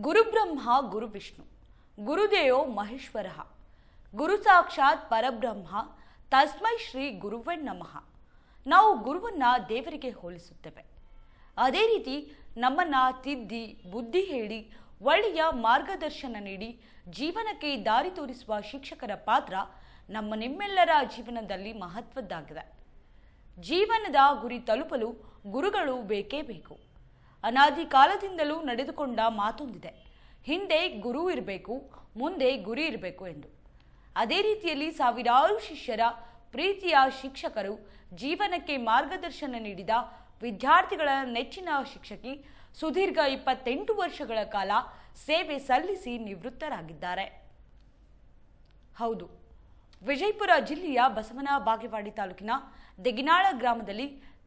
ಗುರುಬ್ರಹ್ಮ, ಗುರುವಿಷ್ಣು. ಗುರುದೇವೋ ಮಹೇಶ್ವರ. ಗುರು ಸಾಕ್ಷಾತ್ ಪರಬ್ರಹ್ಮ, ತಸ್ಮೈ ಶ್ರೀ ಗುರುವೇ ನಮಃ. ನಾವು ಗುರುವನ್ನ ದೇವರಿಗೆ ಹೋಲಿಸುತ್ತೇವೆ. ಅದೇ ರೀತಿ ನಮ್ಮನ್ನ ತಿದ್ದಿ, ಬುದ್ಧಿ ಹೇಳಿ, ಒಳ್ಳೆಯ ಮಾರ್ಗದರ್ಶನ ನೀಡಿ, ಜೀವನಕ್ಕೆ ದಾರಿ ತೋರಿಸುವ ಶಿಕ್ಷಕರ ಪಾತ್ರ ನಮ್ಮ ನಿಮ್ಮೆಲ್ಲರ ಜೀವನದಲ್ಲಿ ಮಹತ್ವದ್ದಾಗಿದೆ. ಜೀವನದ ಗುರಿ ತಲುಪಲು ಗುರುಗಳು ಬೇಕೇ ಬೇಕು. ಅನಾದಿ ಕಾಲದಿಂದಲೂ ನಡೆದುಕೊಂಡ ಮಾತೊಂದಿದೆ. ಹಿಂದೆ ಗುರು ಇರಬೇಕು, ಮುಂದೆ ಗುರಿ ಇರಬೇಕು ಎಂದು. ಅದೇ ರೀತಿಯಲ್ಲಿ ಸಾವಿರಾರು ಶಿಷ್ಯರ ಪ್ರೀತಿಯ ಶಿಕ್ಷಕರು ಜೀವನಕ್ಕೆ ಮಾರ್ಗದರ್ಶನ ನೀಡಿದ ವಿದ್ಯಾರ್ಥಿಗಳ ನೆಚ್ಚಿನ ಶಿಕ್ಷಕಿ ಸುದೀರ್ಘ ಇಪ್ಪತ್ತೆಂಟು ವರ್ಷಗಳ ಕಾಲ ಸೇವೆ ಸಲ್ಲಿಸಿ ನಿವೃತ್ತರಾಗಿದ್ದಾರೆ. ಹೌದು, ವಿಜಯಪುರ ಜಿಲ್ಲೆಯ ಬಸವನ ಬಾಗೇವಾಡಿ ತಾಲೂಕಿನ ದೆಗಿನಾಳ ಗ್ರಾಮದಲ್ಲಿ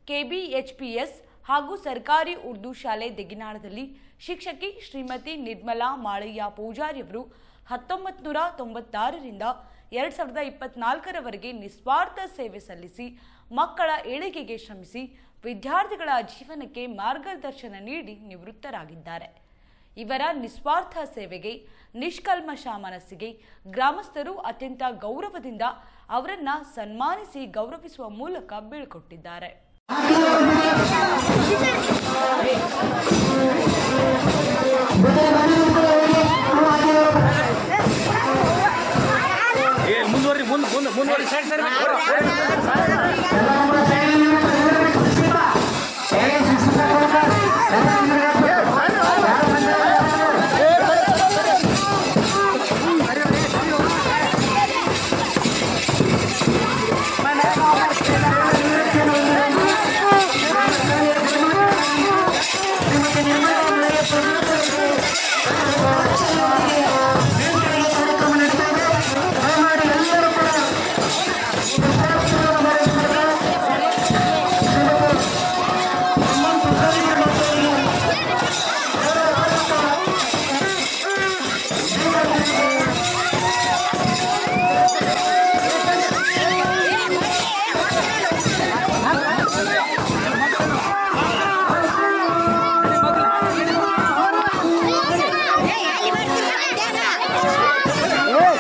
ಕೆಬಿಎಚ್ಪಿಎಸ್ ಹಾಗೂ ಸರ್ಕಾರಿ ಉರ್ದು ಶಾಲೆ ದೆಗಿನಾಳದಲ್ಲಿ ಶಿಕ್ಷಕಿ ಶ್ರೀಮತಿ ನಿರ್ಮಲಾ ಮಾಳಯ್ಯ ಪೂಜಾರಿಯವರು ಹತ್ತೊಂಬತ್ತು ನೂರ ತೊಂಬತ್ತಾರರಿಂದ ಎರಡು ಸಾವಿರದ ಇಪ್ಪತ್ನಾಲ್ಕರವರೆಗೆ ನಿಸ್ವಾರ್ಥ ಸೇವೆ ಸಲ್ಲಿಸಿ, ಮಕ್ಕಳ ಏಳಿಗೆಗೆ ಶ್ರಮಿಸಿ, ವಿದ್ಯಾರ್ಥಿಗಳ ಜೀವನಕ್ಕೆ ಮಾರ್ಗದರ್ಶನ ನೀಡಿ ನಿವೃತ್ತರಾಗಿದ್ದಾರೆ. ಇವರ ನಿಸ್ವಾರ್ಥ ಸೇವೆಗೆ ನಿಷ್ಕಲ್ಮಶ ಮನಸ್ಸಿಗೆ ಗ್ರಾಮಸ್ಥರು ಅತ್ಯಂತ ಗೌರವದಿಂದ ಅವರನ್ನ ಸನ್ಮಾನಿಸಿ ಗೌರವಿಸುವ ಮೂಲಕ ಬೀಳ್ಕೊಟ್ಟಿದ್ದಾರೆ. ಮುಂದುವರಿ ಮುಂದೆ ಮುಂದೆ ಮುಂದುವರಿ ಸರಿ ಸರಿ ಹಾಂ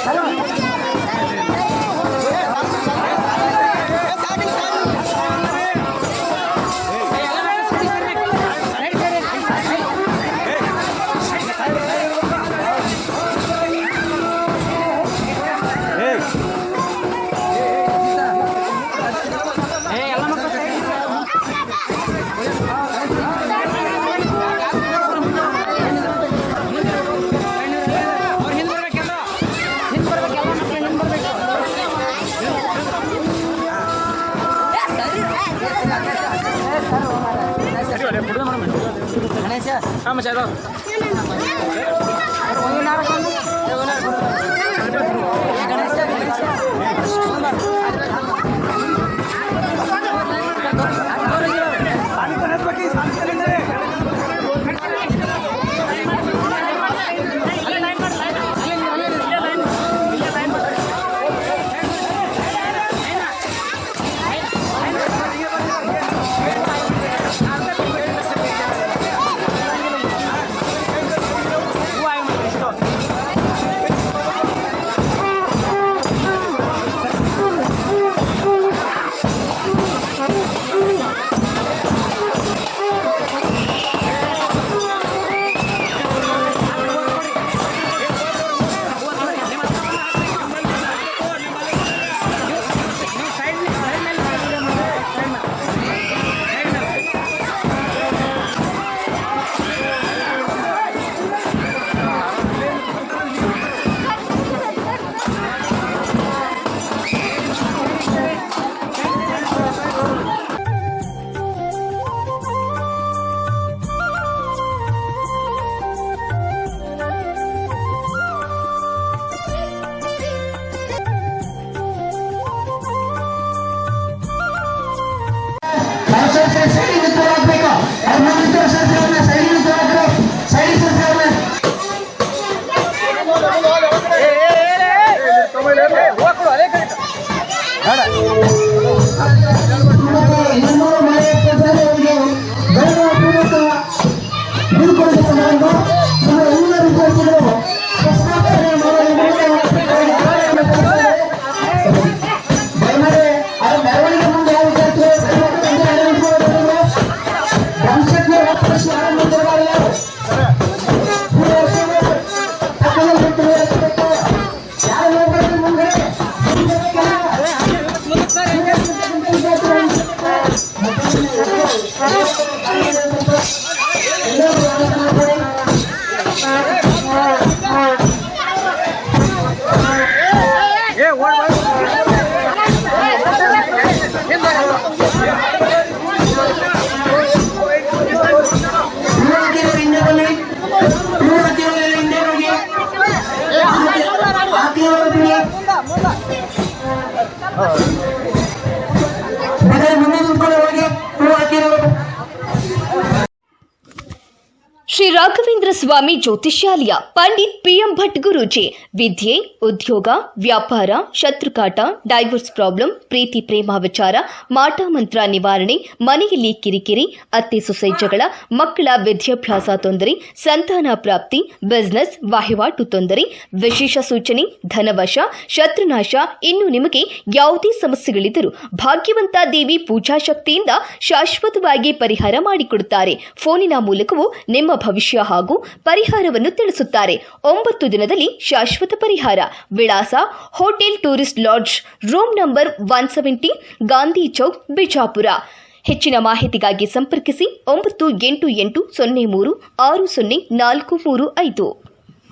ಮಚ್ಚ ಅದು ஆமாம் சார் ಸಮಾರಂಭ ನಮ್ಮ ಎಲ್ಲ ವಿದ್ಯಾರ್ಥಿಗಳು ಶ್ರೀ ರಾಘವೇಂದ್ರ ಸ್ವಾಮಿ ಜ್ಯೋತಿಷ್ಯಾಲಯ, ಪಂಡಿತ್ ಪಿಎಂ ಭಟ್ ಗುರುಜಿ. ವಿದ್ಯೆ, ಉದ್ಯೋಗ, ವ್ಯಾಪಾರ, ಶತ್ರುಕಾಟ, ಡೈವರ್ಸ್ ಪ್ರಾಬ್ಲಮ್ ಪ್ರೀತಿ ಪ್ರೇಮ ವಿಚಾರ, ಮಾಟ ಮಂತ್ರ ನಿವಾರಣೆ, ಮನೆಯಲ್ಲಿ ಕಿರಿಕಿರಿ, ಅತ್ತೆ ಸೊಸೆ ಜಗಳ ಮಕ್ಕಳ ವಿದ್ಯಾಭ್ಯಾಸ ತೊಂದರೆ, ಸಂತಾನ ಪ್ರಾಪ್ತಿ, ಬಿಸ್ನೆಸ್, ವಹಿವಾಟು ತೊಂದರೆ, ವಿಶೇಷ ಸೂಚನೆ, ಧನವಶ, ಶತ್ರುನಾಶ, ಇನ್ನು ನಿಮಗೆ ಯಾವುದೇ ಸಮಸ್ಯೆಗಳಿದ್ದರೂ ಭಾಗ್ಯವಂತ ದೇವಿ ಪೂಜಾ ಶಕ್ತಿಯಿಂದ ಶಾಶ್ವತವಾಗಿ ಪರಿಹಾರ ಮಾಡಿಕೊಡುತ್ತಾರೆ. ಫೋನಿನ ಮೂಲಕವೂ ನಿಮ್ಮ ಭವಿಷ್ಯ ಹಾಗೂ ಪರಿಹಾರವನ್ನು ತಿಳಿಸುತ್ತಾರೆ. ಒಂಬತ್ತು ದಿನದಲ್ಲಿ ಶಾಶ್ವತ ಪರಿಹಾರ. ವಿಳಾಸ hotel tourist lodge room number one seventy Gandhi Chowk, Bijapur. ಹೆಚ್ಚಿನ ಮಾಹಿತಿಗಾಗಿ ಸಂಪರ್ಕಿಸಿ ಒಂಬತ್ತು ಎಂಟು ಎಂಟು ಸೊನ್ನೆ ಮೂರು ಆರು ಸೊನ್ನೆ ನಾಲ್ಕು ಮೂರು ಐದು.